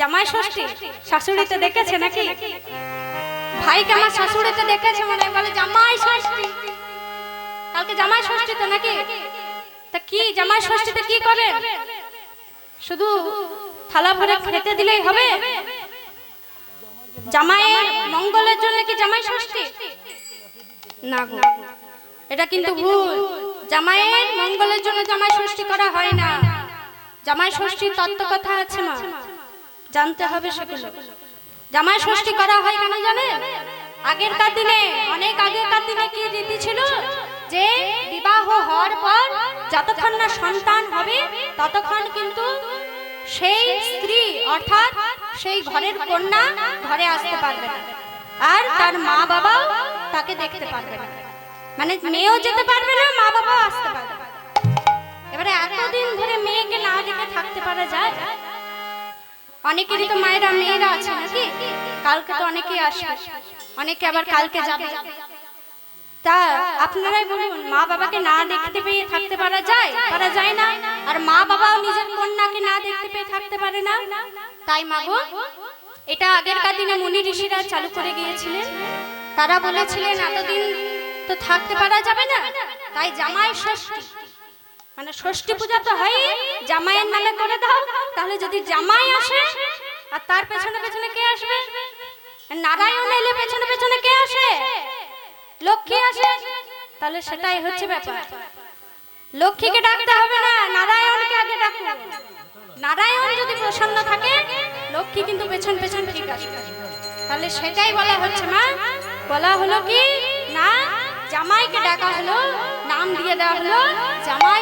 জামাই ষষ্ঠী শাশুড়িতে দেখেছে নাকি? ভাইকে আমার শাশুড়িতে দেখেছে মনে বলে জামাই ষষ্ঠী। কালকে জামাই ষষ্ঠীতে নাকি? তা কি জামাই ষষ্ঠীতে কি করে? শুধু থালা ভরে খেতে দিলেই হবে? জামাইয়ের মঙ্গলের জন্য কি জামাই ষষ্ঠী? না গো এটা কিন্তু ভুল। জামাইয়ের মঙ্গলের জন্য জামাই ষষ্ঠী করা হয় না। জামাই ষষ্ঠীর তত্ত্ব কথা আছে মা। জানতে হবে সেগুলো জামাই ষষ্ঠী করা হয় কেন জানে? আগেরকার দিনে, অনেক আগেরকার দিনে কি রীতি ছিল? যে বিবাহ হওয়ার পর যতক্ষণ না সন্তান হবে, ততক্ষণ কিন্তু সেই স্ত্রী, অর্থাৎ সেই ঘরের কন্যা ঘরে আসতে পারবে না। আর তার মা বাবাও তাকে দেখতে পারবে না। মানে মেয়েও যেতে পারবে না, মা বাবাও আসতে পারবে এবারে এতদিন ধরে মেয়েকে না দেখে থাকতে পারা যায়? অনেকেরই তো মায়েরা মেয়েরা আছে নাকি? কালকে তো অনেকেই আসবে। অনেকে আবার কালকে যাবে। তা আপনারাই বলুন, মা বাবাকে না দেখতে পেয়ে থাকতে পারা যায়? পারা যায় না? আর মা বাবাও নিজের কন্যাকে না দেখতে পেয়ে থাকতে পারে না? তাই মাগো এটা আগেরকার দিনে মুনি ঋষিরা চালু করে গিয়েছিলেন। তারা বলেছিলেন, এতদিন তো থাকতে পারা যাবে না। তাই জামাই ষষ্ঠী। মানে ষষ্ঠী পূজা তো হয় জামাইয়ের নামে করে দাও, তাহলে যদি জামাই আসে, আর তার পেছনে পেছনে কে আসবে? নারায়ণ এলে পেছনে পেছনে কে আসে? লক্ষ্মী আসে? তাহলে সেটাই হচ্ছে ব্যাপার। লক্ষ্মীকে ডাকতে হবে না, নারায়ণকে আগে ডাকো নারায়ণ যদি প্রসন্ন থাকে, লক্ষ্মী কিন্তু পেছন পেছন ঠিক আসবে। তাহলে সেটাই বলা হচ্ছে মা। বলা হলো কি? না, জামাইকে ডাকা হলো, নাম দিয়ে দেওয়া হলো, জামাই